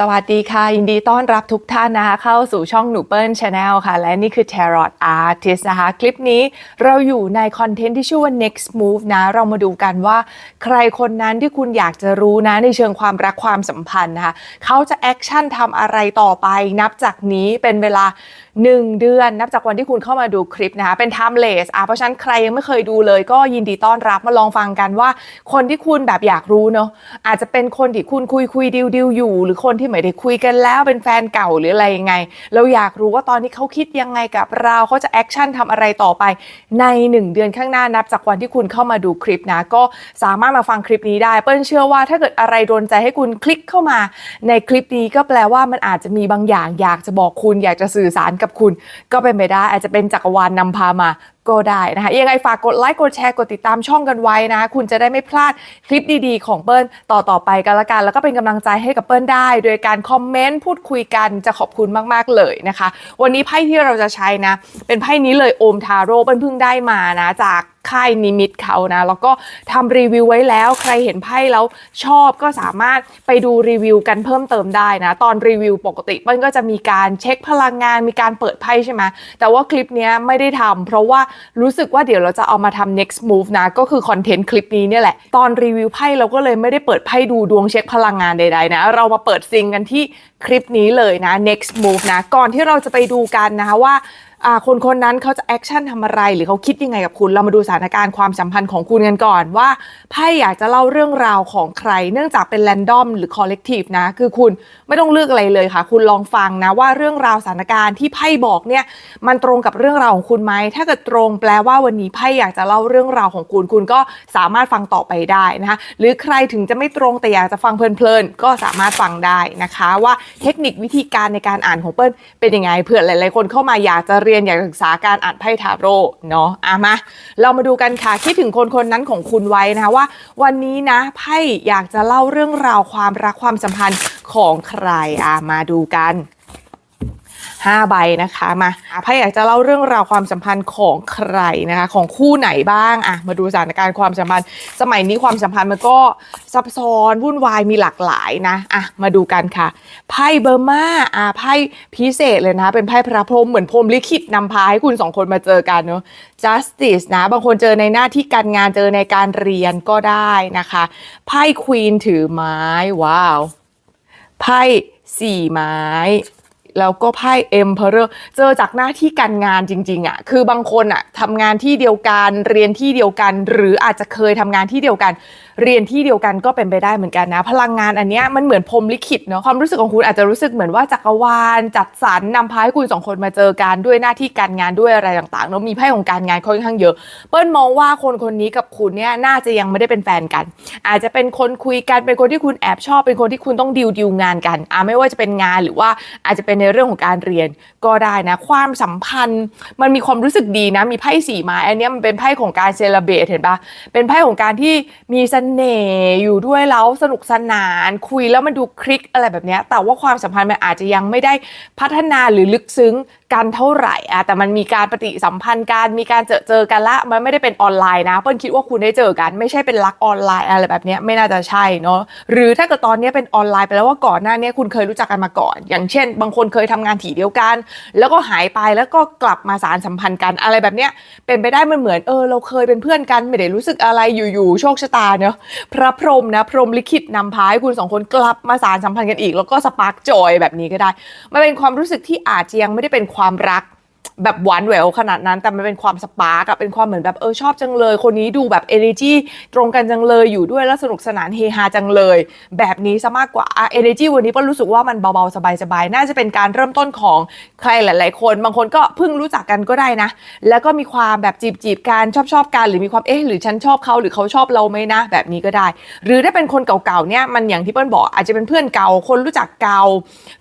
สวัสดีค่ะ ยินดีต้อนรับทุกท่านนะคะ เข้าสู่ช่องหนูเปิลชาแนลค่ะ และนี่คือ Tarot Artist นะคะ คลิปนี้เราอยู่ในคอนเทนต์ที่ชื่อว่า next move นะ เรามาดูกันว่า ใครคนนั้นที่คุณอยากจะรู้นะ ในเชิงความรักความสัมพันธ์นะคะ เขาจะแอคชั่นทำอะไรต่อไปนับจากนี้เป็นเวลา 1 เดือนนับจากวันที่คุณเข้ามาดูคลิปนะคะ เป็น timeless อะเพราะฉะนั้นใครยังไม่เคยดูเลย ก็ยินดีต้อนรับมาลองฟังกันว่า คนที่คุณแบบอยากรู้เนาะอาจจะเป็นคนที่คุณคุยคุยดิวดิวอยู่ หรือคนที่ไม่ได้คุยกันแล้วเป็นแฟนเก่าหรืออะไรยังไง เราอยากรู้ว่าตอนนี้เขาคิดยังไงกับเราเขาจะแอคชั่นทำอะไรต่อไป ใน 1 เดือนข้างหน้านับจากวันที่คุณเข้ามาดูคลิปนะก็สามารถมาฟังคลิปนี้ได้ เปิ้ลเชื่อว่าถ้าเกิดอะไรโดนใจให้คุณคลิกเข้ามาในคลิปนี้ก็แปลว่ามันอาจจะมีบางอย่างอยากจะบอกคุณอยากจะสื่อสารกับคุณ ก็เป็นไปได้อาจจะเป็นจักรวาลนนำพามา ก็ได้นะคะยังไงฝากกดไลค์กดแชร์กดติดตามช่องกันไว้นะคุณจะได้ไม่พลาดคลิปดีๆ ของเปิ้ลต่อต่อๆไปกันละกัน แล้วก็เป็นกำลังใจให้กับเปิ้ลได้ โดยการคอมเมนต์พูดคุยกันจะขอบคุณมากๆเลยนะคะ วันนี้ไพ่ที่เราจะใช้นะ เป็นไพ่นี้เลยโอมทาโร่เปิ้ลเพิ่งได้มานะจากค่ายนิมิตเขานะ แล้วก็ทำรีวิวไว้แล้ว ใครเห็นไพ่แล้วชอบก็สามารถไปดูรีวิวกันเพิ่มเติมได้นะ ตอนรีวิวปกติเปิ้ลก็จะมีการเช็คพลังงานมีการเปิดไพ่ใช่ไหมแต่ว่าคลิปนี้ไม่ได้ทำเพราะว่ารู้สึกว่าเดี๋ยวเราจะเอามาทำ next move นะ ก็คือคอนเทนต์คลิปนี้เนี่ยแหละ ตอนรีวิวไพ่เราก็เลยไม่ได้เปิดไพ่ดูดวงเช็คพลังงานใดๆนะ เรามาเปิดซิงกันที่คลิปนี้เลยนะ next move นะ ก่อนที่เราจะไปดูกันนะคะว่าอ่า คนคนนั้นเขาจะแอคชั่นทำอะไร หรือเขาคิดยังไงกับคุณ เรามาดูสถานการณ์ความสัมพันธ์ของคุณกันก่อนว่าไพ่อยากจะเล่าเรื่องราวของใคร เนื่องจากเป็นแรนดอมหรือคอลเลกทีฟนะ คือคุณไม่ต้องเลือกอะไรเลยค่ะ คุณลองฟังนะว่าเรื่องราวสถานการณ์ที่ไพ่บอกเนี่ยมันตรงกับเรื่องราวของคุณไหมถ้าเกิดตรงแปลว่าวันนี้ไพ่อยากจะเล่าเรื่องราวของคุณ คุณก็สามารถฟังต่อไปได้นะคะหรือใครถึงจะไม่ตรงแต่อยากจะฟังเพลินๆก็สามารถฟังได้นะคะ ว่าเทคนิควิธีการในการอ่านของเปิ้ลเป็นยังไงเผื่อหลาย ๆ คนเข้ามาอยากจะเรียนอยากศึกษาการอ่านไพ่ทาโร่เนาะอะมาเรามาดูกันค่ะคิดถึงคนคนนั้นของคุณไว้นะคะว่า วันนี้นะไพ่อยากจะเล่าเรื่องราวความรักความสัมพันธ์ของใครอะมาดูกัน 5 ใบนะคะมาอะไพ่อยากจะเล่าเรื่องราวความสัมพันธ์ของใครนะคะของคู่ไหนบ้างอะมาดูสถานการณ์ความสัมพันธ์ สมัยนี้ความสัมพันธ์มันก็ซับซ้อนวุ่นวายมีหลากหลายนะอะมาดูกันค่ะไพ่เบอร์มาอะไพ่พิเศษเลยนะเป็นไพ่พระพรหมเหมือนพรหมลิขิตนำพาให้คุณสองคนมาเจอกันเนาะ justice นะบางคนเจอในหน้าที่การงานเจอในการเรียนก็ได้นะคะไพ่ควีนถือไม้ว้าวไพ่สี่ไม้ แล้วก็ไพ่เอ็มเพอร์เจอจากหน้าที่การงานจริงๆอะ่ะคือบางคนอะ่ะทำงานที่เดียวกันเรียนที่เดียวกัน หรืออาจจะเคยทำงานที่เดียวกัน เรียนที่เดียวกันก็เป็นไปได้เหมือนกันนะ พลังงานอันเนี้ยมันเหมือนพรมลิขิตเนาะความรู้สึกของคุณอาจจะรู้สึกเหมือนว่าจักรวาลจัดสรรนำพาให้คุณสองคนมาเจอกันด้วยหน้าที่การงานด้วยอะไรต่างๆเนาะมีไพ่ของการงานค่อนข้างเยอะ เปิ้ลมองว่าคนคนนี้กับคุณเนี่ยน่าจะยังไม่ได้เป็นแฟนกัน อาจจะเป็นคนคุยกันเป็นคนที่คุณแอบชอบเป็นคนที่คุณต้องดิวดิวงานกันอะไม่ว่าจะเป็นงานหรือว่าอาจจะเป็นในเรื่องของการเรียนก็ได้นะ ความสัมพันธ์มันมีความรู้สึกดีนะมีไพ่สี่ไม้อันเนี้ยมันเป็นไพ่ของการเซเลเบรตเห็นปะเป็นไพ่ของการที่มีเสนห์อยู่ด้วยแล้วสนุกสนานคุยแล้วมันดูคลิกอะไรแบบนี้แต่ว่าความสัมพันธ์มันอาจจะยังไม่ได้พัฒนาหรือลึกซึ้ง กันเท่าไหร่อะแต่มันมีการปฏิสัมพันธ์กันมีการเจอเจอกันละ มันไม่ได้เป็นออนไลน์นะ เปิ้ลคิดว่าคุณได้เจอกัน ไม่ใช่เป็นรักออนไลน์อะไรแบบนี้ไม่น่าจะใช่เนาะหรือถ้าเกิดตอนนี้เป็นออนไลน์ไปแล้วว่าก่อนหน้านี้คุณเคยรู้จักกันมาก่อน อย่างเช่น บางคนเคยทำงานถี่เดียวกัน แล้วก็หายไปแล้วก็กลับมาสารสัมพันธ์กันอะไรแบบนี้เป็นไปได้มันเหมือนเออเราเคยเป็นเพื่อนกันไม่ได้รู้สึกอะไรอยู่ๆโชคชะตาเนาะพระพรหมนะพรหมลิขิตนำพาให้คุณสองคนกลับมาสารสัมพันธ์กันอีก แล้วก็สปาร์กจอยแบบนี้ก็ได้มันเป็นความรู้สึกที่อาจจะยังไม่ได้เป็นความรัก แบบหวานแหววขนาดนั้น แต่มันเป็นความสปาร์กเป็นความเหมือนแบบเออชอบจังเลย คนนี้ดูแบบ energy ตรงกันจังเลยอยู่ด้วยแล้วสนุกสนานเฮฮาจังเลย แบบนี้ซะมากกว่าเอะ energy วันนี้ป้ารู้สึกว่ามันเบาๆสบายๆน่าจะเป็นการเริ่มต้นของใครหลาย ๆ คน บางคนก็เพิ่งรู้จักกันก็ได้นะ แล้วก็มีความแบบจีบๆกันชอบชอบๆกันหรือมีความเอ๊ะหรือฉันชอบเขาหรือเขาชอบเราไหมนะ แบบนี้ก็ได้ หรือถ้าเป็นคนเก่าๆเนี่ยมันอย่างที่เปิ้ลบอกอาจจะเป็นเพื่อนเก่าคนรู้จักเก่า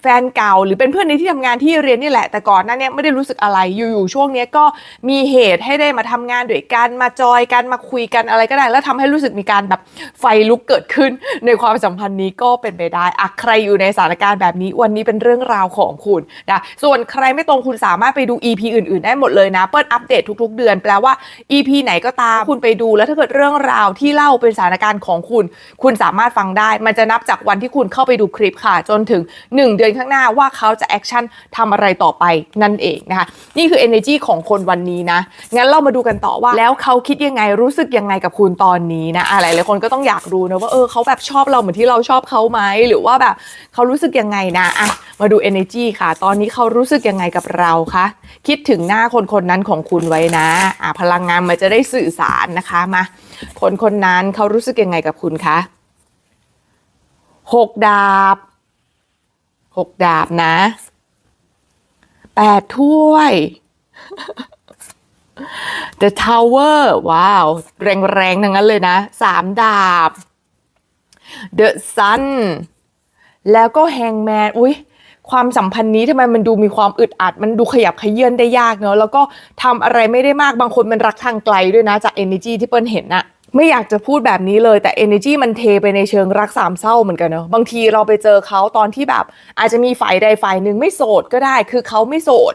แฟนเก่าหรือเป็นเพื่อนในที่ทำงานที่เรียนนี่แหละแต่ก่อนหน้าเนี้ไม่ได้รู้สึกอะไรอยู่ๆช่วงนี้ก็มีเหตุให้ได้มาทำงานด้วยกันมาจอยกันมาคุยกันอะไรก็ได้ แล้วทำให้รู้สึกมีการแบบไฟลุกเกิดขึ้นในความสัมพันธ์นี้ก็เป็นไปได้อะใครอยู่ในสถานการณ์แบบนี้วันนี้เป็นเรื่องราวของคุณนะส่วนใครไม่ตรงคุณสามารถไปดู EP อื่นๆ ได้หมดเลยนะเปิดอัปเดตทุก ๆ เดือนแปลว่า EP ไหนก็ตามคุณไปดูแล้วถ้าเกิดเรื่องราวที่เล่าเป็นสถานการณ์ของคุณ คุณสามารถฟังได้ มันจะนับจากวันที่คุณเข้าไปดูคลิปค่ะ จนถึง 1 เดือนข้างหน้าว่าเขาจะแอคชั่นทำอะไรต่อไปนั่นเองนะคะนี่คือ energy ของคนวันนี้นะ งั้นเรามาดูกันต่อว่า แล้วเขาคิดยังไงรู้สึกยังไงกับคุณตอนนี้นะอะไรหลายคนก็ต้องอยากรู้นะว่าเออเขาแบบชอบเราเหมือนที่เราชอบเขาไหมหรือว่าแบบเขารู้สึกยังไงนะอะมาดู energy ค่ะ ตอนนี้เขารู้สึกยังไงกับเราคะคิดถึงหน้าคนคนนั้นของคุณไว้นะอะพลังงานมันจะได้สื่อสารนะคะมาคนคนนั้นเขารู้สึกยังไงกับคุณคะหกดาบหกดาบนะ แปดถ้วย The Tower ว้าว แรงๆทั้งนั้นเลยนะสามดาบ The Sun แล้วก็ Hangman อุ้ยความสัมพันธ์นี้ทำไมมันดูมีความอึดอัด มันดูขยับขยื่นได้ยากเนอะแล้วก็ทำอะไรไม่ได้มากบางคนมันรักทางไกลด้วยนะจาก energy ที่เปิ้ลเห็นอะ ไม่อยากจะพูดแบบนี้เลยแต่ energy มันเทไปในเชิงรักสามเศร้าเหมือนกันเนอะบางทีเราไปเจอเขาตอนที่แบบ อาจจะมีฝ่ายใดฝ่ายหนึ่งไม่โสดก็ได้ คือเขาไม่โสด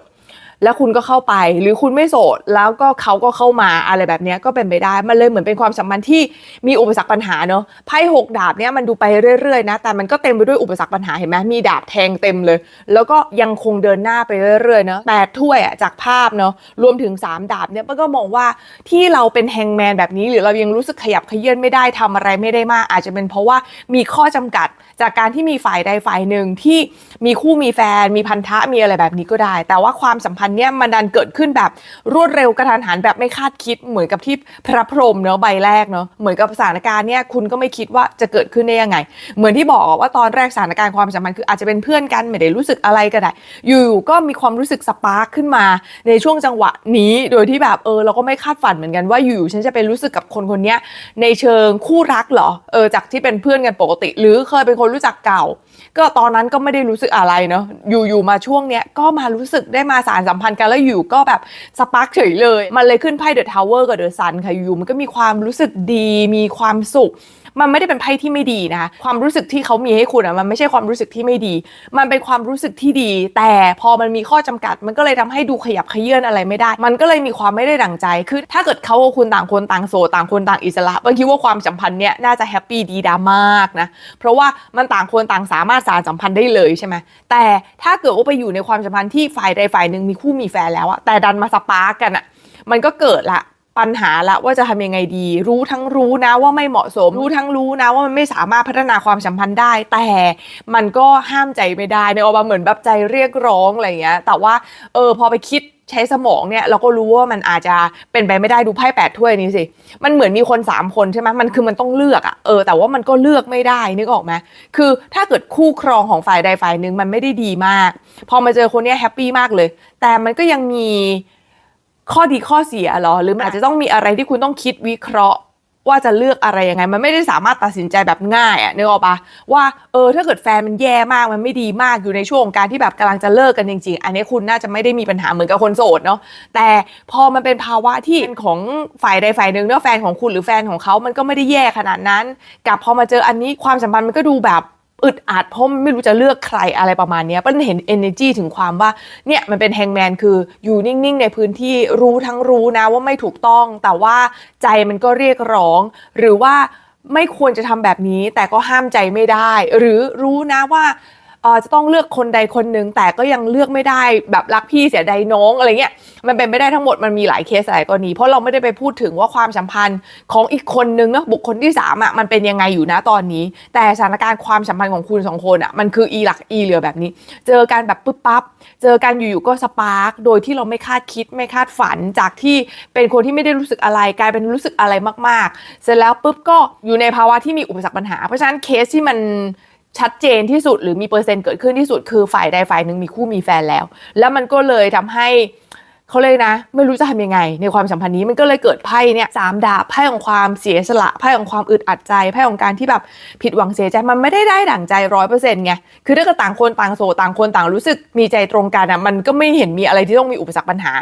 แล้วคุณก็เข้าไป หรือคุณไม่โสด แล้วก็เขาก็เข้ามาอะไรแบบนี้ก็เป็นไปได้ มันเลยเหมือนเป็นความสัมพันธ์ที่มีอุปสรรคปัญหาเนอะไพ่หกดาบเนี้ยมันดูไปเรื่อยๆนะ แต่มันก็เต็มไปด้วยอุปสรรคปัญหาเห็นไหมมีดาบแทงเต็มเลย แล้วก็ยังคงเดินหน้าไปเรื่อยๆเนอะแปดถ้วยอะจากภาพเนอะรวมถึงสามดาบเนี่ยมันก็มองว่าที่เราเป็นแฮงแมนแบบนี้ หรือเรายังรู้สึกขยับขยื่นไม่ได้ทำอะไรไม่ได้มาก อาจจะเป็นเพราะว่ามีข้อจำกัด จากการที่มีฝ่ายใดฝ่ายหนึ่งที่มีคู่มีแฟน มีพันธะมีอะไรแบบนี้ก็ได้ แต่ว่าความสัมพันธ์เนี่ยมันดันเกิดขึ้นแบบรวดเร็วกระทันหันแบบไม่คาดคิดเหมือนกับที่พระพรหมเนาะใบแรกเนาะเหมือนกับสถานการณ์เนี่ยคุณก็ไม่คิดว่าจะเกิดขึ้นได้ยังไง เหมือนที่บอกว่าตอนแรกสถานการณ์ความสัมพันธ์คืออาจจะเป็นเพื่อนกันไม่ได้รู้สึกอะไรก็ได้ อยู่ๆก็มีความรู้สึกสปาร์คขึ้นมาในช่วงจังหวะนี้โดยที่แบบเออเราก็ไม่คาดฝันเหมือนกันว่าอยู่ๆฉันจะไปรู้สึกกับคนคนนี้ในเชิงคู่รักเหรอเออจากที่เป็นเพื่อนกันปกติ หรือเคยเป็นคนรู้จักเก่า ก็ตอนนั้นก็ไม่ได้รู้สึกอะไรเนาะอยู่ๆมาช่วงเนี้ยก็มารู้สึกได้มาสารสัมพันธ์กันแล้วอยู่ก็แบบสปาร์คเฉยเลย มันเลยขึ้นไพ่เดอะทาวเวอร์กับเดอะซันค่ะอยู่มันก็มีความรู้สึกดีมีความสุข มันไม่ได้เป็นไพ่ที่ไม่ดีนะคะความรู้สึกที่เขามีให้คุณอะมันไม่ใช่ความรู้สึกที่ไม่ดี มันเป็นความรู้สึกที่ดี แต่พอมันมีข้อจำกัด มันก็เลยทำให้ดูขยับขยื่นอะไรไม่ได้ มันก็เลยมีความไม่ได้ดั่งใจคือถ้าเกิดเขากับคุณต่างคนต่างโสดต่างคนต่างอิสระบางคิดว่าความสัมพันธ์เนี้ยน่าจะแฮปปี้ดีดามากนะเพราะว่ามันต่างคนต่างสามารถสารสัมพันธ์ได้เลยใช่ไหมแต่ถ้าเกิดว่าไปอยู่ในความสัมพันธ์ที่ฝ่ายใดฝ่ายหนึ่งมีคู่มีแฟนแล้วอะแต่ดันมาสปาร์กกันอะมันก็เกิดละ ปัญหาละว่าจะทำยังไงดี รู้ทั้งรู้นะว่าไม่เหมาะสม รู้ทั้งรู้นะว่ามันไม่สามารถพัฒนาความสัมพันธ์ได้ แต่มันก็ห้ามใจไม่ได้เนี่ยออกมาเหมือนแบบใจเรียกร้องอะไรอย่างเงี้ย แต่ว่าเออพอไปคิดใช้สมองเนี่ยเราก็รู้ว่ามันอาจจะเป็นไปไม่ได้ดูไพ่แปดถ้วยนี้สิ มันเหมือนมีคนสามคนใช่ไหมมันคือมันต้องเลือกอะเออแต่ว่ามันก็เลือกไม่ได้นึกออกไหมคือถ้าเกิดคู่ครองของฝ่ายใดฝ่ายหนึ่งมันไม่ได้ดีมาก พอมาเจอคนเนี้ยแฮปปี้มากเลย แต่มันก็ยังมี ข้อดีข้อเสียเหรอ หรือมันอาจจะต้องมีอะไรที่คุณต้องคิดวิเคราะห์ว่าจะเลือกอะไรยังไง มันไม่ได้สามารถตัดสินใจแบบง่ายอะนึกออกปะว่าเออถ้าเกิดแฟนมันแย่มากมันไม่ดีมากอยู่ในช่วงของการที่แบบกำลังจะเลิกกันจริง ๆ อันนี้คุณน่าจะไม่ได้มีปัญหาเหมือนกับคนโสดเนาะแต่พอมันเป็นภาวะที่ของฝ่ายใดฝ่ายหนึ่งเนาะแฟนของคุณหรือแฟนของเขามันก็ไม่ได้แย่ขนาดนั้น กับพอมาเจออันนี้ความสัมพันธ์มันก็ดูแบบ อึดอัดเพราะไม่รู้จะเลือกใครอะไรประมาณนี้ยเปิ้ลเห็น energy ถึงความว่าเนี่ยมันเป็นแฮงแมนคืออยู่นิ่ง ๆ ในพื้นที่รู้ทั้งรู้นะว่าไม่ถูกต้อง แต่ว่าใจมันก็เรียกร้อง หรือว่าไม่ควรจะทำแบบนี้แต่ก็ห้ามใจไม่ได้ หรือรู้นะว่า เออจะต้องเลือกคนใดคนหนึ่งแต่ก็ยังเลือกไม่ได้แบบรักพี่เสียดายน้องอะไรเงี้ยมันเป็นไม่ได้ทั้งหมดมันมีหลายเคสหลายกรณีเพราะเราไม่ได้ไปพูดถึงว่าความสัมพันธ์ของอีกคนนึงเนาะบุคคลที่สามอะมันเป็นยังไงอยู่นะตอนนี้ แต่สถานการณ์ความสัมพันธ์ของคุณสองคนอะมันคืออีหลักอีเหลือแบบนี้ เจอกันแบบปึ๊บปั๊บเจอกันอยู่ๆก็สปาร์กโดยที่เราไม่คาดคิดไม่คาดฝันจากที่เป็นคนที่ไม่ได้รู้สึกอะไรกลายเป็นรู้สึกอะไรมากๆ เสร็จแล้วปุ๊บก็อยู่ในภาวะที่มีอุปสรรคปัญหา เพราะฉะนั้นเคสที่มัน ชัดเจนที่สุดหรือมีเปอร์เซ็นต์เกิดขึ้นที่สุดคือฝ่ายใดฝ่ายหนึ่งมีคู่มีแฟนแล้ว แล้วมันก็เลยทำให้เขาเลยนะ ไม่รู้จะทำยังไง ในความสัมพันธ์นี้มันก็เลยเกิดไพ่เนี่ยสามดาบไพ่ของความเสียสละไพ่ของความอึดอัดใจไพ่ของการที่แบบผิดหวังเสียใจมันไม่ได้ได้ดั่งใจร้อยเปอร์เซ็นต์ไงคือถ้าเกิดต่างคนต่างโสต่างคนต่างรู้สึกมีใจตรงกันอะมันก็ไม่เห็นมีอะไรที่ต้องมีอุปสรรคปัญหา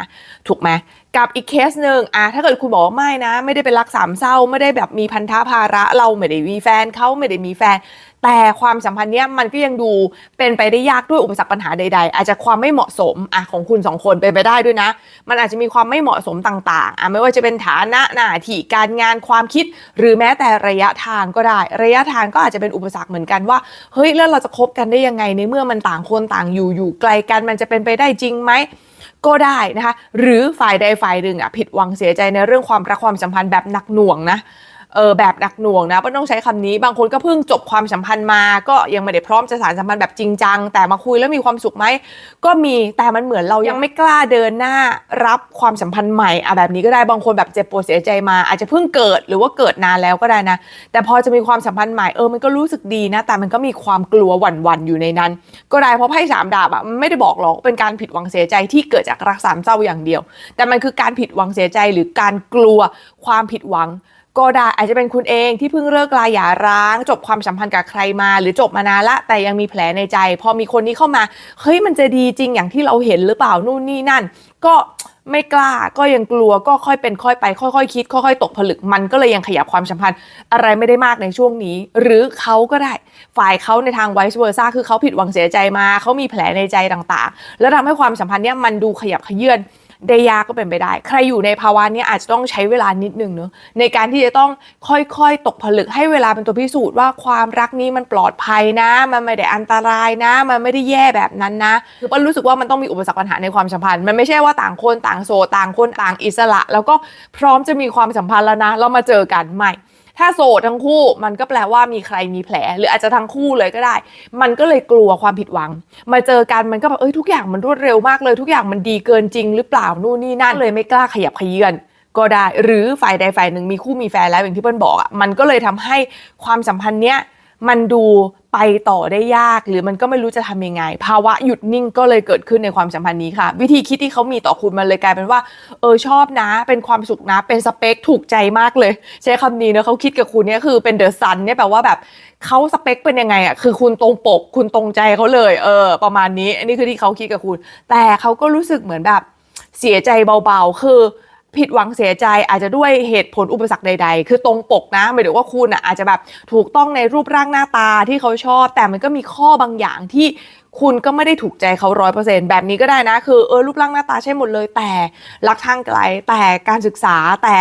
ถูกไหมกับอีกเคสหนึ่งอะถ้าเกิดคุณบอกว่าไม่นะ ไม่ได้เป็นรักสามเศร้าไม่ได้แบบมีพันธะภาระเราไม่ได้มีแฟนเขาไม่ได้มีแฟน แต่ความสัมพันธ์เนี้ยมันก็ยังดูเป็นไปได้ยากด้วยอุปสรรคปัญหาใด ๆ อาจจะความไม่เหมาะสมอะของคุณสองคนเป็นไปได้ด้วยนะ มันอาจจะมีความไม่เหมาะสมต่างๆอะไม่ว่าจะเป็นฐานะหน้าที่การงานความคิด หรือแม้แต่ระยะทางก็ได้ ระยะทางก็อาจจะเป็นอุปสรรคเหมือนกันว่าเฮ้ยแล้วเราจะคบกันได้ยังไงในเมื่อมันต่างคนต่างอยู่อยู่ไกลกันมันจะเป็นไปได้จริงไหมก็ได้นะคะ หรือฝ่ายใดฝ่ายหนึ่งอะผิดหวังเสียใจในเรื่องความรักความสัมพันธ์แบบหนักหน่วงนะ เออแบบหนักหน่วงนะไม่ต้องใช้คำนี้บางคนก็เพิ่งจบความสัมพันธ์มา ก็ยังไม่ได้พร้อมจะสานสัมพันธ์แบบจริงจัง แต่มาคุยแล้วมีความสุขไหมก็มีแต่มันเหมือนเรายังไม่กล้าเดินหน้ารับความสัมพันธ์ใหม่อะแบบนี้ก็ได้บางคนแบบเจ็บปวดเสียใจมา อาจจะเพิ่งเกิดหรือว่าเกิดนานแล้วก็ได้นะ แต่พอจะมีความสัมพันธ์ใหม่เออมันก็รู้สึกดีนะ แต่มันก็มีความกลัวหวั่นๆอยู่ในนั้น ก็ได้เพราะไพ่สามดาบอะไม่ได้บอกหรอกเป็นการผิดหวังเสียใจที่เกิดจากรักสามเศร้าอย่างเดียว แต่มันคือการผิดหวังเสียใจหรือการกลัวความผิดหวัง ก็ได้อาจจะเป็นคุณเองที่เพิ่งเลิกลาหย่าร้าง จบความสัมพันธ์กับใครมา หรือจบมานานละ แต่ยังมีแผลในใจ พอมีคนนี้เข้ามาเฮ้ยมันจะดีจริงอย่างที่เราเห็นหรือเปล่านู่นนี่นั่น ก็ไม่กล้าก็ยังกลัวก็ค่อยเป็นค่อยไป ค่อยๆคิด ค่อยๆ ตกผลึกมันก็เลยยังขยับความสัมพันธ์อะไรไม่ได้มากในช่วงนี้ หรือเขาก็ได้ฝ่ายเขาในทางไวส์เวอร์ซ่าคือเขาผิดหวังเสียใจมาเขามีแผลในใจต่างๆ แล้วทำให้ความสัมพันธ์เนี้ยมันดูขยับขยื่น ได้ยากก็เป็นไปได้ ใครอยู่ในภาวะนี้อาจจะต้องใช้เวลานิดนึงเนอะในการที่จะต้องค่อยๆ ตกผลึกให้เวลาเป็นตัวพิสูจน์ว่าความรักนี้มันปลอดภัยนะ มันไม่ได้อันตรายนะ มันไม่ได้แย่แบบนั้นนะคือเปิ้ลรู้สึกว่ามันต้องมีอุปสรรคปัญหาในความสัมพันธ์ มันไม่ใช่ว่าต่างคนต่างโซต่างคนต่างอิสระ แล้วก็พร้อมจะมีความสัมพันธ์แล้วนะเรามาเจอกันใหม่ ถ้าโสดทั้งคู่มันก็แปลว่ามีใครมีแผล หรืออาจจะทั้งคู่เลยก็ได้ มันก็เลยกลัวความผิดหวัง มาเจอกันมันก็แบบเอ้ยทุกอย่างมันรวดเร็วมากเลย ทุกอย่างมันดีเกินจริง หรือเปล่านู่นนี่นั่นเลยไม่กล้าขยับขยื่นก็ได้ หรือฝ่ายใดฝ่ายหนึ่งมีคู่มีแฟนแล้วอย่างที่เปิ้ลบอกอะมันก็เลยทำให้ความสัมพันธ์เนี้ย มันดูไปต่อได้ยาก หรือมันก็ไม่รู้จะทำยังไง ภาวะหยุดนิ่งก็เลยเกิดขึ้นในความสัมพันธ์นี้ค่ะ วิธีคิดที่เขามีต่อคุณมันเลยกลายเป็นว่า เออชอบนะ เป็นความสุขนะ เป็นสเปคถูกใจมากเลย ใช้คำนี้นะเขาคิดกับคุณเนี่ยคือเป็นเดอะซันเนี่ยแปลว่าแบบเขาสเปคเป็นยังไงอะคือคุณตรงปก คุณตรงใจเขาเลย เออ ประมาณนี้ อันนี้คือที่เขาคิดกับคุณ แต่เขาก็รู้สึกเหมือนแบบเสียใจเบาๆ คือ ผิดหวังเสียใจอาจจะด้วยเหตุผลอุปสรรคใด ๆ คือตรงปกนะหมายถึงว่าคุณอะอาจจะแบบถูกต้องในรูปร่างหน้าตาที่เขาชอบ แต่มันก็มีข้อบางอย่างที่ คุณก็ไม่ได้ถูกใจเขาร้อยเปอร์เซ็นต์แบบนี้ก็ได้นะ คือเออรูปร่างหน้าตาใช่หมดเลย แต่รักทางไกล แต่การศึกษาแต่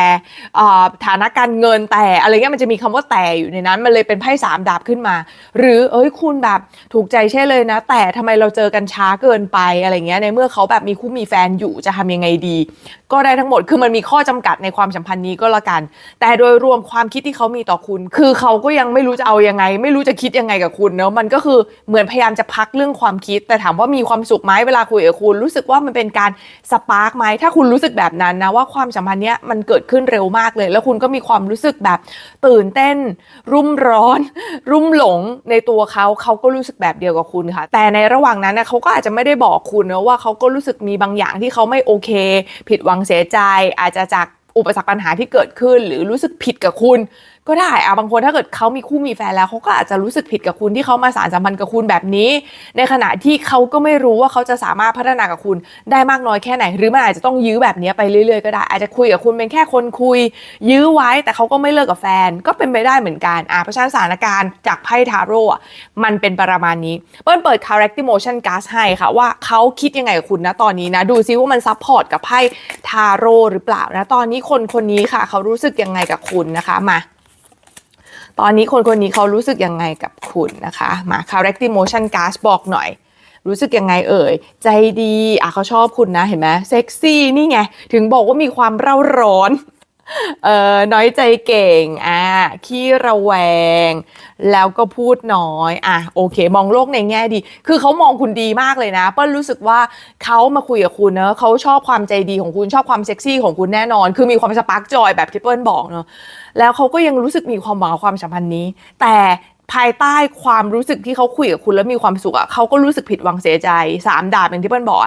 ฐานะการเงินแต่อะไรเงี้ยมันจะมีคำว่าแต่อยู่ในนั้น มันเลยเป็นไพ่สามดาบขึ้นมา หรือเอ้ยคุณแบบถูกใจใช่เลยนะ แต่ทำไมเราเจอกันช้าเกินไปอะไรเงี้ยในเมื่อเขาแบบมีคู่มีแฟนอยู่จะทำยังไงดี ก็ได้ทั้งหมดคือมันมีข้อจำกัดในความสัมพันธ์นี้ก็แล้วกัน แต่โดยรวมความคิดที่เขามีต่อคุณ คือเขาก็ยังไม่รู้จะเอายังไง ไม่รู้จะคิดยังไงกับคุณเนอะมันก็คือเหมือนพยายามจะพักเรื่องความคิด แต่ถามว่ามีความสุขไหมเวลาคุยกับคุณ รู้สึกว่ามันเป็นการสปาร์กไหมถ้าคุณรู้สึกแบบนั้นนะว่าความสัมพันธ์เนี้ยมันเกิดขึ้นเร็วมากเลย แล้วคุณก็มีความรู้สึกแบบตื่นเต้น รุ่มร้อน รุ่มหลงในตัวเขาเขาก็รู้สึกแบบเดียวกับคุณค่ะ แต่ในระหว่างนั้นนะเขาก็อาจจะไม่ได้บอกคุณนะว่าเขาก็รู้สึกมีบางอย่างที่เขาไม่โอเค ผิดหวังเสียใจอาจจะจากอุปสรรคปัญหาที่เกิดขึ้น หรือรู้สึกผิดกับคุณ ก็ได้อะบางคนถ้าเกิดเขามีคู่มีแฟนแล้วเขาก็อาจจะรู้สึกผิดกับคุณที่เขามาสารสัมพันธ์กับคุณแบบนี้ ในขณะที่เขาก็ไม่รู้ว่าเขาจะสามารถพัฒนากับคุณได้มากน้อยแค่ไหน หรือมันอาจจะต้องยื้อแบบนี้ไปเรื่อยๆก็ได้ อาจจะคุยกับคุณเป็นแค่คนคุย ยื้อไว้แต่เขาก็ไม่เลิกกับแฟนก็เป็นไปได้เหมือนกันอะเพราะฉะนั้นสถานการณ์จากไพ่ทาโร่มันเป็นประมาณนี้เปิ้ลเปิด character motion card ให้ค่ะว่าเขาคิดยังไงกับคุณนะตอนนี้นะดูซิว่ามันซับพอร์ตกับไพ่ทาโร่หรือเปล่านะตอนนี้คนคนนี้ค่ะ เขารู้สึกยังไงกับคุณนะคะมา ตอนนี้คนคนนี้เขารู้สึกยังไงกับคุณนะคะ มา correct emotion gas บอกหน่อย รู้สึกยังไงเอ่ย ใจดี อะเขาชอบคุณนะ เห็นไหมเซ็กซี่ นี่ไง ถึงบอกว่ามีความเร่าร้อน เออน้อยใจเก่ง อะขี้ระแวง แล้วก็พูดน้อย อะโอเค มองโลกในแง่ดี คือเขามองคุณดีมากเลยนะ เปิ้ลรู้สึกว่าเขามาคุยกับคุณเนอะเขาชอบความใจดีของคุณชอบความเซ็กซี่ของคุณแน่นอน คือมีความสปาร์กจอยแบบที่เปิ้ลบอกเนอะแล้วเขาก็ยังรู้สึกมีความหวังความสัมพันธ์นี้ แต่ ภายใต้ความรู้สึกที่เขาคุยกับคุณแล้วมีความสุขอะเขาก็รู้สึกผิดหวังเสียใจสามดาบอย่างที่เปิ้ลบอก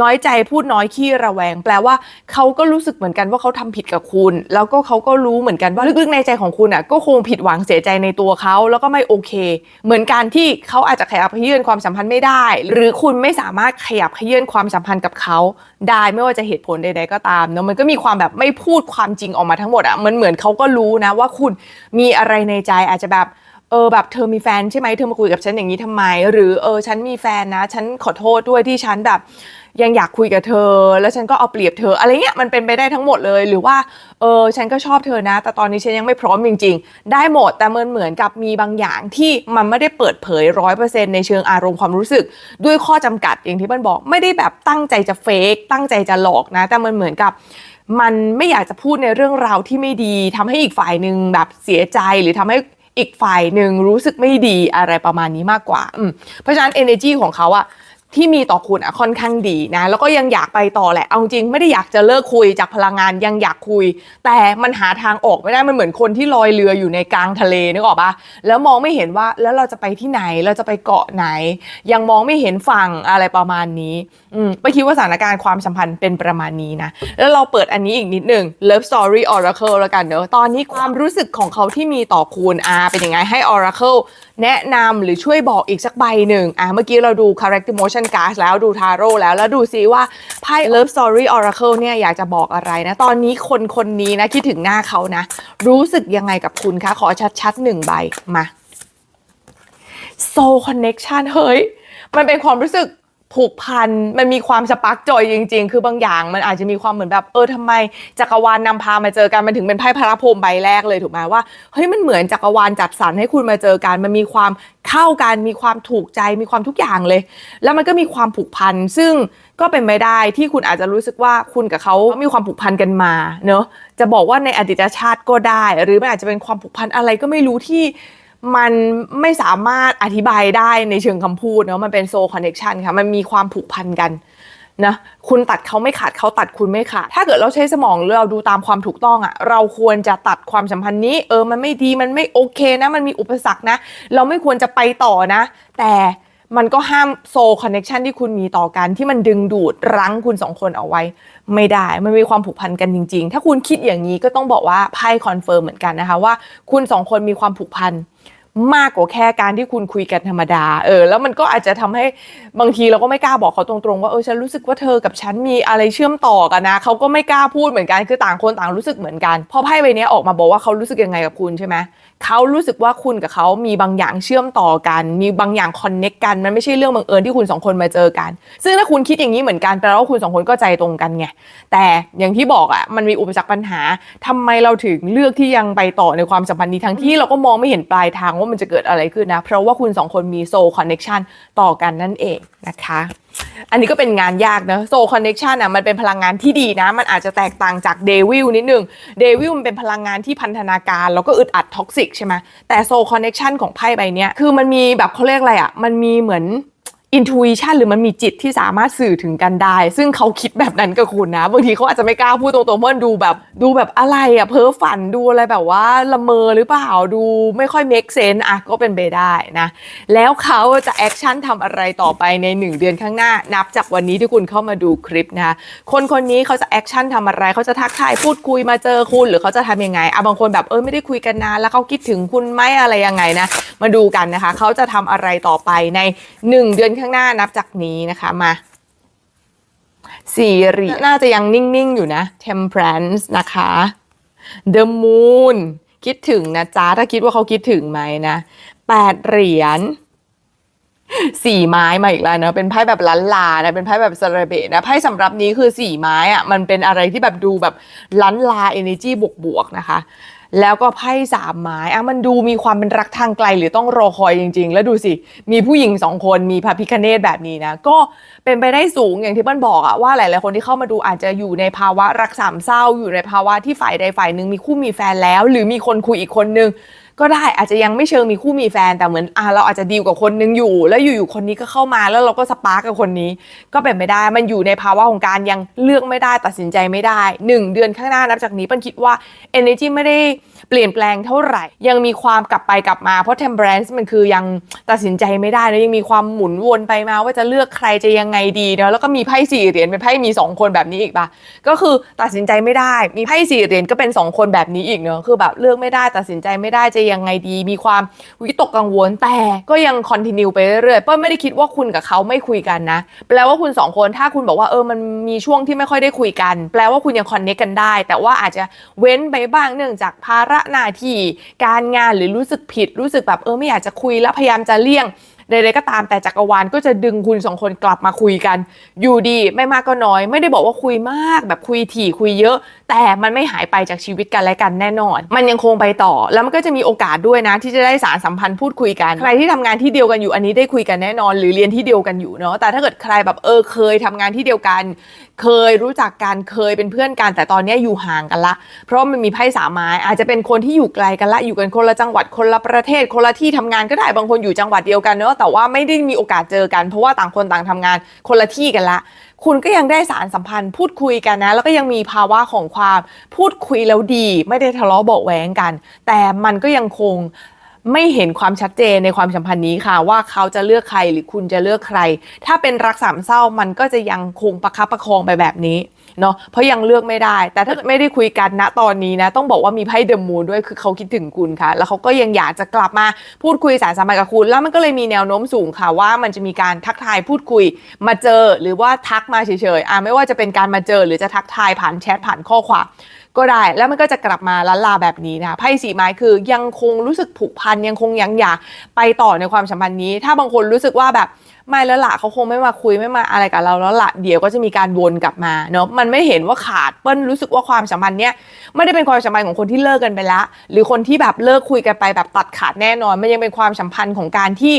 น้อยใจพูดน้อยขี้ระแวง แปลว่าเขาก็รู้สึกเหมือนกันว่าเขาทำผิดกับคุณ แล้วก็เขาก็รู้เหมือนกันว่าลึกๆในใจของคุณอะก็คงผิดหวังเสียใจในตัวเขาแล้วก็ไม่โอเค เหมือนการที่เขาอาจจะขยับขยื่นความสัมพันธ์ไม่ได้ หรือคุณไม่สามารถขยับขยื่นความสัมพันธ์กับเขาได้ไม่ว่าจะเหตุผลใดๆก็ตามเนาะมันก็มีความแบบไม่พูดความจริงออกมาทั้งหมดอะมันเหมือนเขาก็รู้นะว่าคุณมีอะไรในใจอาจจะแบบ เออแบบเธอมีแฟนใช่ไหมเธอมาคุยกับฉันอย่างนี้ทำไม หรือเออฉันมีแฟนนะ ฉันขอโทษด้วยที่ฉันแบบยังอยากคุยกับเธอ แล้วฉันก็เอาเปรียบเธอ อะไรเงี้ยมันเป็นไปได้ทั้งหมดเลย หรือว่าเออฉันก็ชอบเธอนะ แต่ตอนนี้ฉันยังไม่พร้อมจริง ๆ ได้หมดแต่มันเหมือนกับมีบางอย่างที่มันไม่ได้เปิดเผยร้อยเปอร์เซ็นในเชิงอารมณ์ความรู้สึก ด้วยข้อจำกัดอย่างที่มันบอกไม่ได้แบบตั้งใจจะเฟกตั้งใจจะหลอกนะ แต่มันเหมือนกับมันไม่อยากจะพูดในเรื่องราวที่ไม่ดีทำให้อีกฝ่ายหนึ่งแบบเสียใจหรือทำให้ อีกฝ่ายหนึ่งรู้สึกไม่ดีอะไรประมาณนี้มากกว่า เพราะฉะนั้น energy ของเขาอะ ที่มีต่อคุณอะค่อนข้างดีนะ แล้วก็ยังอยากไปต่อแหละ เอาจริงไม่ได้อยากจะเลิกคุยจากพลังงานยังอยากคุย แต่มันหาทางออกไม่ได้มันเหมือนคนที่ลอยเรืออยู่ในกลางทะเลนึกออกปะแล้วมองไม่เห็นว่าแล้วเราจะไปที่ไหนเราจะไปเกาะไหน ยังมองไม่เห็นฝั่งอะไรประมาณนี้อืมไปคิดว่าสถานการณ์ความสัมพันธ์เป็นประมาณนี้นะแล้วเราเปิดอันนี้อีกนิดหนึ่ง Love Story Oracle แล้วกันเนอะตอนนี้ความรู้สึกของเขาที่มีต่อคุณอาเป็นยังไงให้ Oracle แนะนำหรือช่วยบอกอีกสักใบหนึ่งอะเมื่อกี้เราดู Character Motion Card แล้วดู Tarot แล้วแล้วดูซิว่าไพ่ Love Story Oracle เนี่ยอยากจะบอกอะไรนะ ตอนนี้คนคนนี้นะ คิดถึงหน้าเขานะ รู้สึกยังไงกับคุณคะขอชัดๆหนึ่งใบมา Soul Connection เฮ้ย มันเป็นความรู้สึก ผูกพันมันมีความสปาร์กจอยจริง ๆ คือบางอย่างมันอาจจะมีความเหมือนแบบ เออทำไมจักรวาลนำพามาเจอกันมันถึงเป็นไพ่พระพรหมใบแรกเลยถูกไหมว่าเฮ้ยมันเหมือนจักรวาลจัดสรรให้คุณมาเจอกัน มันมีความเข้ากันมีความถูกใจมีความทุกอย่างเลย แล้วมันก็มีความผูกพันซึ่งก็เป็นไปได้ที่คุณอาจจะรู้สึกว่าคุณกับเขามีความผูกพันกันมาเนอะจะบอกว่าในอดีตชาติก็ได้ หรือมันอาจจะเป็นความผูกพันอะไรก็ไม่รู้ที่ มันไม่สามารถอธิบายได้ในเชิงคำพูดเนาะมันเป็นโซคอนเนคชันค่ะ มันมีความผูกพันกันนะคุณตัดเขาไม่ขาดเขาตัดคุณไม่ขาด ถ้าเกิดเราใช้สมองเราดูตามความถูกต้องอะ่ะ เราควรจะตัดความสัมพันธ์นี้ เออมันไม่ดีมันไม่โอเคนะ มันมีอุปสรรคนะ เราไม่ควรจะไปต่อนะ แต่ มันก็ห้ามโซคอนเน c ชันที่คุณมีต่อกัน ที่มันดึงดูดรั้งคุณสองคนเอาไว้ ไม่ได้ มันมีความผูกพันกันจริง ๆ ถ้าคุณคิดอย่างนี้ก็ต้องบอกว่าไพ่คอนเฟิร์มเหมือนกันนะคะว่าคุณสองคนมีความผูกพันมากกว่าแค่การที่คุณคุยกันธรรมดา เออ แล้วมันก็อาจจะทำให้บางทีเราก็ไม่กล้าบอกเขาตรงๆ ว่าเออฉันรู้สึกว่าเธอกับฉันมีอะไรเชื่อมต่อกันนะเขาก็ไม่กล้าพูดเหมือนกันคือต่างคนต่างรู้สึกเหมือนกันพอไพ่ใบนี้ออกมาบอกว่าเขารู้สึกยังไงกับคุณใช่ไหม เขารู้สึกว่าคุณกับเขามีบางอย่างเชื่อมต่อกัน มีบางอย่างคอนเน็กกัน มันไม่ใช่เรื่องบังเอิญที่คุณสองคนมาเจอกัน ซึ่งถ้าคุณคิดอย่างนี้เหมือนกันแปลว่าคุณสองคนก็ใจตรงกันไง แต่อย่างที่บอกอะ มันมีอุปสรรคปัญหาทำไมเราถึงเลือกที่ยังไปต่อในความสัมพันธ์นี้ทั้งที่เราก็มองไม่เห็นปลายทางว่ามันจะเกิดอะไรขึ้นนะ เพราะว่าคุณสองคนมีโซลคอนเน็กชันต่อกันนั่นเองนะคะ อันนี้ก็เป็นงานยากนะโซคอนเน็ชันอะมันเป็นพลังงานที่ดีนะ มันอาจจะแตกต่างจากเดวิลนิดนึงเดวิลมันเป็นพลังงานที่พันธนาการ แล้วก็อึดอัดท็อกซิกใช่ไหมแต่โซคอนเน็ชันของไพ่ใบเนี้ยคือมันมีแบบเขาเรียกอะไรอะมันมีเหมือน อินทู i ชันหรือมันมีจิตที่สามารถสื่อถึงกันได้ ซึ่งเขาคิดแบบนั้นกับคุณนะ บางทีเขาอาจจะไม่กล้าพูดตรงๆเพราะดูแบบดูแบบอะไรอะเพ้อฝันดูอะไรแบบว่าละเมอหรือเปล่าดูไม่ค่อย make sense อะก็เป็นไปได้นะ แล้วเขาจะแอคชั่นทำอะไรต่อไปใน 1 เดือนข้างหน้า นับจากวันนี้ที่คุณเข้ามาดูคลิปนะคะคนคนนี้เขาจะแอคชั่นทำอะไรเขาจะทักทายพูดคุยมาเจอคุณ หรือเขาจะทำยังไงอะบางคนแบบเออไม่ได้คุยกันนานแล้วเขาคิดถึงคุณไหมอะไรยังไงนะมาดูกันนะคะเขาจะทำอะไรต่อไปใน 1 เดือนข้างหน้านับจากนี้นะคะมาสี่เหรียญน่าจะยังนิ่ง ๆ อยู่นะ Temperance นะคะ The Moon คิดถึงนะจ๊ะ ถ้าคิดว่าเขาคิดถึงไหมนะแปดเหรียญสี่ไม้มาอีกแล้วเนอะเป็นไพ่แบบล้านลานะเป็นไพ่แบบสระเบะนะไพ่สำหรับนี้คือสี่ไม้อะ่ะมันเป็นอะไรที่แบบดูแบบล้านลา energy บวกๆนะคะ แล้วก็ไพ่สามไม้อะมันดูมีความเป็นรักทางไกลหรือต้องรอคอยจริง ๆ แล้วดูสิ มีผู้หญิงสองคนมีพระพิคเนตแบบนี้นะ ก็เป็นไปได้สูงอย่างที่เปิ้ลบอกอะว่าหลายๆคนที่เข้ามาดูอาจจะอยู่ในภาวะรักสามเศร้า อยู่ในภาวะที่ฝ่ายใดฝ่ายหนึ่งมีคู่มีแฟนแล้ว หรือมีคนคุยอีกคนนึง ก็ได้อาจจะยังไม่เชิงมีคู่มีแฟนแต่เหมือนอะเราอาจจะดีลกับคนนึงอยู่ แล้วอยู่ๆคนนี้ก็เข้ามาแล้วเราก็สปาร์กกับคนนี้ ก็เป็นไม่ได้มันอยู่ในภาวะของการยังเลือกไม่ได้ตัดสินใจไม่ได้หนึ่งเดือนข้างหน้านับจากนี้ปันคิดว่า energy ไม่ได้เปลี่ยนแปลงเท่าไหร่ ยังมีความกลับไปกลับมาเพราะ temperance มันคือยังตัดสินใจไม่ได้นะยังมีความหมุนวนไปมาว่าจะเลือกใครจะยังไงดีเนาะแล้วก็มีไพ่สี่เหรียญเป็นไพ่มีสองคนแบบนี้อีกปะก็คือตัดสินใจไม่ได้ มีไพ่สี่เหรียญก็เป็นสองคนแบบนี้อีกเนาะคือแบบเลือกไม่ได้ตัดสินใจไม่ได้จะยังไงดี มีความวิตกกังวลแต่ก็ยังคอนติเนียไปเรื่อยๆเปิ้ลไม่ได้คิดว่าคุณกับเขาไม่คุยกันนะ แปลว่าคุณสองคนถ้าคุณบอกว่าเออมันมีช่วงที่ไม่ค่อยได้คุยกัน แปลว่าคุณยังคอนเนคกันได้ แต่ว่าอาจจะเว้นไปบ้างเนื่องจากภาระหน้าที่การงานหรือรู้สึกผิด รู้สึกแบบเออไม่อยากจะคุยแล้วพยายามจะเลี่ยงใดๆก็ตามแต่จักรวาลก็จะดึงคุณสองคนกลับมาคุยกัน อยู่ดีไม่มากก็น้อย ไม่ได้บอกว่าคุยมากแบบคุยถี่คุยเยอะ แต่มันไม่หายไปจากชีวิตกันและกันแน่นอน มันยังคงไปต่อ แล้วมันก็จะมีโอกาสด้วยนะ ที่จะได้สารสัมพันธ์พูดคุยกันใครที่ทำงานที่เดียวกันอยู่อันนี้ได้คุยกันแน่นอน หรือเรียนที่เดียวกันอยู่เนาะแต่ถ้าเกิดใครแบบเออเคยทำงานที่เดียวกัน เคยรู้จักกันเคยเป็นเพื่อนกัน แต่ตอนนี้อยู่ห่างกันละ เพราะมันมีไพ่สามไม้อาจจะเป็นคนที่อยู่ไกลกันละอยู่กันคนละจังหวัดคนละประเทศคนละที่ทำงานก็ได้บางคนอยู่จังหวัดเดียวกันเนอะแต่ว่าไม่ได้มีโอกาสเจอกัน เพราะว่าต่างคนต่างทำงานคนละที่กันละ คุณก็ยังได้สารสัมพันธ์พูดคุยกันนะ แล้วก็ยังมีภาวะของความพูดคุยแล้วดี ไม่ได้ทะเลาะเบาแหวงกัน แต่มันก็ยังคง ไม่เห็นความชัดเจนในความสัมพันธ์นี้ค่ะ ว่าเขาจะเลือกใครหรือคุณจะเลือกใคร ถ้าเป็นรักสามเศร้ามันก็จะยังคงประคับประคองไปแบบนี้เนาะเพราะยังเลือกไม่ได้ แต่ถ้าไม่ได้คุยกันณตอนนี้นะ ต้องบอกว่ามีไพ่เดอะมูนด้วยคือเขาคิดถึงคุณค่ะ แล้วเขาก็ยังอยากจะกลับมาพูดคุยสารสัมพันธ์กับคุณ แล้วมันก็เลยมีแนวโน้มสูงค่ะว่ามันจะมีการทักทายพูดคุย มาเจอหรือว่าทักมาเฉยๆอะไม่ว่าจะเป็นการมาเจอหรือจะทักทายผ่านแชทผ่านข้อความ ก็ได้ แล้วมันก็จะกลับมาล้านลาแบบนี้นะคะไพ่สีไม้คือยังคงรู้สึกผูกพันยังคงยังอยากไปต่อในความสัมพันธ์นี้ ถ้าบางคนรู้สึกว่าแบบไม่แล้วละเขาคงไม่มาคุยไม่มาอะไรกับเราแล้วละเดี๋ยวก็จะมีการวนกลับมาเนาะมันไม่เห็นว่าขาดเปิ้ลรู้สึกว่าความสัมพันธ์เนี้ยไม่ได้เป็นความสัมพันธ์ของคนที่เลิกกันไปละหรือคนที่แบบเลิกคุยกันไปแบบตัดขาดแน่นอนมันยังเป็นความสัมพันธ์ของการที่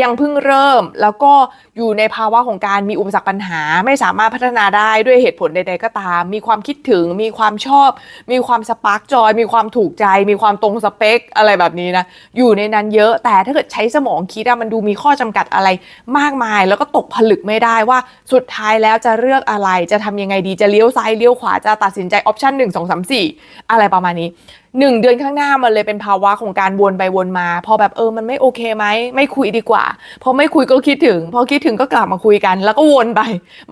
ยังเพิ่งเริ่ม แล้วก็อยู่ในภาวะของการมีอุปสรรคปัญหา ไม่สามารถพัฒนาได้ด้วยเหตุผลใด ๆ ก็ตาม มีความคิดถึง มีความชอบ มีความสปาร์กจอย มีความถูกใจ มีความตรงสเปค อะไรแบบนี้นะ อยู่ในนั้นเยอะแต่ถ้าเกิดใช้สมองคิดอะมันดูมีข้อจำกัดอะไรมากมาย แล้วก็ตกผลึกไม่ได้ว่าสุดท้ายแล้วจะเลือกอะไรจะทำยังไงดีจะเลี้ยวซ้ายเลี้ยวขวาจะตัดสินใจออปชันหนึ่งสองสามสี่อะไรประมาณนี้ หนึ่งเดือนข้างหน้ามันเลยเป็นภาวะของการวนไปวนมา พอแบบเออมันไม่โอเคไหมไม่คุยดีกว่า พอไม่คุยก็คิดถึง พอคิดถึงก็กลับมาคุยกัน แล้วก็วนไป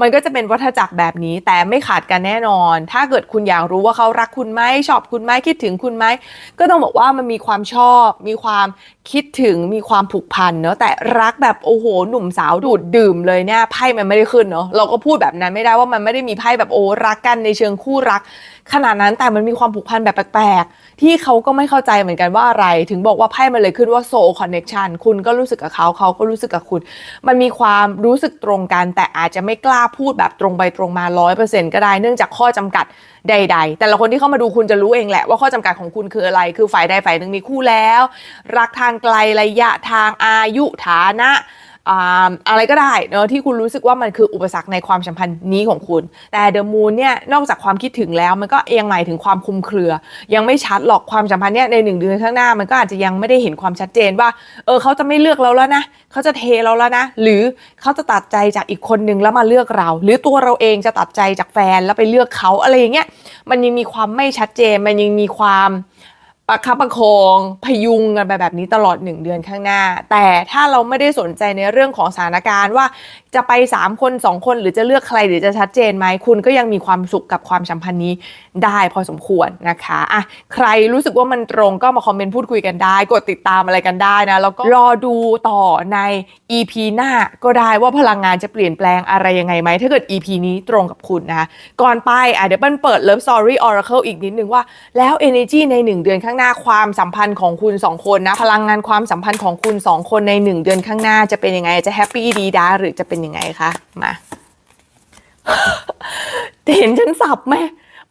มันก็จะเป็นวัฏจักรแบบนี้ แต่ไม่ขาดกันแน่นอน ถ้าเกิดคุณอยากรู้ว่าเขารักคุณไหมชอบคุณไหมคิดถึงคุณไหมก็ต้องบอกว่ามันมีความชอบ มีความคิดถึงมีความผูกพันเนาะแต่รักแบบโอ้โหหนุ่มสาวดูดดื่มเลยเนี่ยไพ่มันไม่ได้ขึ้นเนาะเราก็พูดแบบนั้นไม่ได้ว่ามันไม่ได้มีไพ่แบบโอ้รักกันในเชิงคู่รัก ขนาดนั้นแต่มันมีความผูกพันแบบแปลกๆ ที่เขาก็ไม่เข้าใจเหมือนกันว่าอะไร ถึงบอกว่าไพ่มันเลยขึ้นว่า soul connection คุณก็รู้สึกกับเขาเขาก็รู้สึกกับคุณ มันมีความรู้สึกตรงกัน แต่อาจจะไม่กล้าพูดแบบตรงไปตรงมา100%ก็ได้เนื่องจากข้อจำกัดใด ๆ แต่ละคนที่เข้ามาดูคุณจะรู้เองแหละว่าข้อจำกัดของคุณคืออะไร คือฝ่ายใดฝ่ายหนึ่งมีคู่แล้ว รักทางไกลระยะทางอายุฐานะ อะไรก็ได้เนอะที่คุณรู้สึกว่ามันคืออุปสรรคในความสัมพันธ์นี้ของคุณ แต่เดอะมูนเนี่ยนอกจากความคิดถึงแล้วมันก็ยังหมายถึงความคุมเครือ ยังไม่ชัดหรอกความสัมพันธ์เนี่ยในหนึ่งเดือนข้างหน้ามันก็อาจจะยังไม่ได้เห็นความชัดเจนว่าเออเขาจะไม่เลือกเราแล้วนะเขาจะเทเราแล้วนะหรือเขาจะตัดใจจากอีกคนนึงแล้วมาเลือกเรา หรือตัวเราเองจะตัดใจจากแฟนแล้วไปเลือกเขาอะไรอย่างเงี้ยมันยังมีความไม่ชัดเจนมันยังมีความ ประคับประคองพยุงกันไปแบบนี้ตลอด 1 เดือนข้างหน้า แต่ถ้าเราไม่ได้สนใจในเรื่องของสถานการณ์ว่าจะไป 3 คน 2 คนหรือจะเลือกใครหรือจะชัดเจนไหมคุณก็ยังมีความสุขกับความสัมพันธ์นี้ได้พอสมควรนะคะอะใครรู้สึกว่ามันตรงก็มาคอมเมนต์พูดคุยกันได้ กดติดตามอะไรกันได้นะ แล้วก็รอดูต่อใน EP หน้าก็ได้ว่าพลังงานจะเปลี่ยนแปลงอะไรยังไงไหมถ้าเกิด EP นี้ตรงกับคุณนะคะก่อนไปอะเดี๋ยวเปิ้ลเปิด Love Story Oracle อีกนิดนึงว่าแล้ว Energy ใน 1 เดือนข้างหน้าความสัมพันธ์ของคุณ 2 คนนะพลังงานความสัมพันธ์ของคุณ 2 คนใน 1 เดือนข้างหน้าจะเป็นยังไงจะแฮปปี้ดีดาหรือจะเป็นยังไงคะมาเห็นฉันสับไหม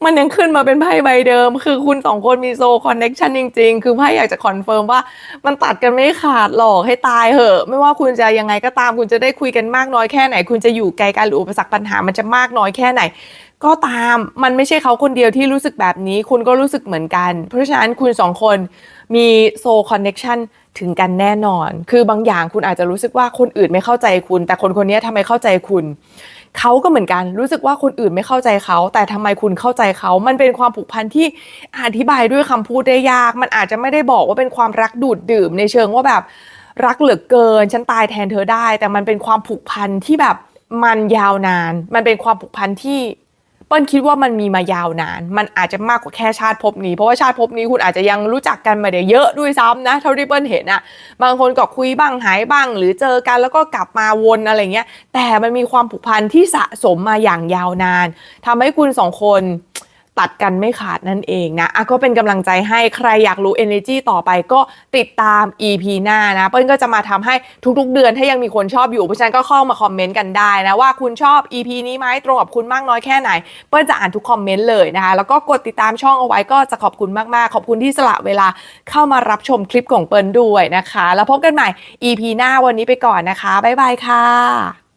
มันยังขึ้นมาเป็นไพ่ใบเดิม คือคุณสองคนมีโซคอนเน็ชันจริง ๆ คือไพ่อยากจะคอนเฟิร์มว่ามันตัดกันไม่ขาดหรอกให้ตายเหอะ ไม่ว่าคุณจะยังไงก็ตาม คุณจะได้คุยกันมากน้อยแค่ไหน คุณจะอยู่ไกลกันหรืออุปสรรคปัญหามันจะมากน้อยแค่ไหน ก็ตามมันไม่ใช่เขาคนเดียวที่รู้สึกแบบนี้ คุณก็รู้สึกเหมือนกัน เพราะฉะนั้นคุณสองคนมีโซคอนเน็ชัน ถึงกันแน่นอน คือบางอย่างคุณอาจจะรู้สึกว่าคนอื่นไม่เข้าใจคุณ แต่คนคนนี้ทำไมเข้าใจคุณ เขาก็เหมือนกัน รู้สึกว่าคนอื่นไม่เข้าใจเขา แต่ทำไมคุณเข้าใจเขา มันเป็นความผูกพันที่อธิบายด้วยคำพูดได้ยาก มันอาจจะไม่ได้บอกว่าเป็นความรักดูดดื่ม ในเชิงว่าแบบรักเหลือเกิน ฉันตายแทนเธอได้ แต่มันเป็นความผูกพันที่แบบมันยาวนาน มันเป็นความผูกพันที่ เปิ้ลคิดว่ามันมีมายาวนาน มันอาจจะมากกว่าแค่ชาติภพนี้ เพราะว่าชาติภพนี้คุณอาจจะยังรู้จักกันมาเดี๋ยวเยอะด้วยซ้ำนะ เท่าที่เปิ้ลเห็นอะบางคนก็คุยบ้างหายบ้าง หรือเจอกันแล้วก็กลับมาวนอะไรเงี้ย แต่มันมีความผูกพันที่สะสมมาอย่างยาวนานทำให้คุณสองคน ตัดกันไม่ขาดนั่นเองนะอะก็เป็นกำลังใจให้ใครอยากรู้ energy ต่อไปก็ติดตาม EP หน้านะ เปิ้ลก็จะมาทำให้ทุกๆ เดือนถ้ายังมีคนชอบอยู่ เพราะฉะนั้นก็เข้ามาคอมเมนต์กันได้นะ ว่าคุณชอบ EP นี้ไหมตรงกับคุณมากน้อยแค่ไหน เปิ้ลจะอ่านทุกคอมเมนต์เลยนะคะ แล้วก็กดติดตามช่องเอาไว้ก็จะขอบคุณมากๆ ขอบคุณที่สละเวลาเข้ามารับชมคลิปของเปิ้ลด้วยนะคะ แล้วพบกันใหม่ EP หน้าวันนี้ไปก่อนนะคะบ๊ายบายค่ะ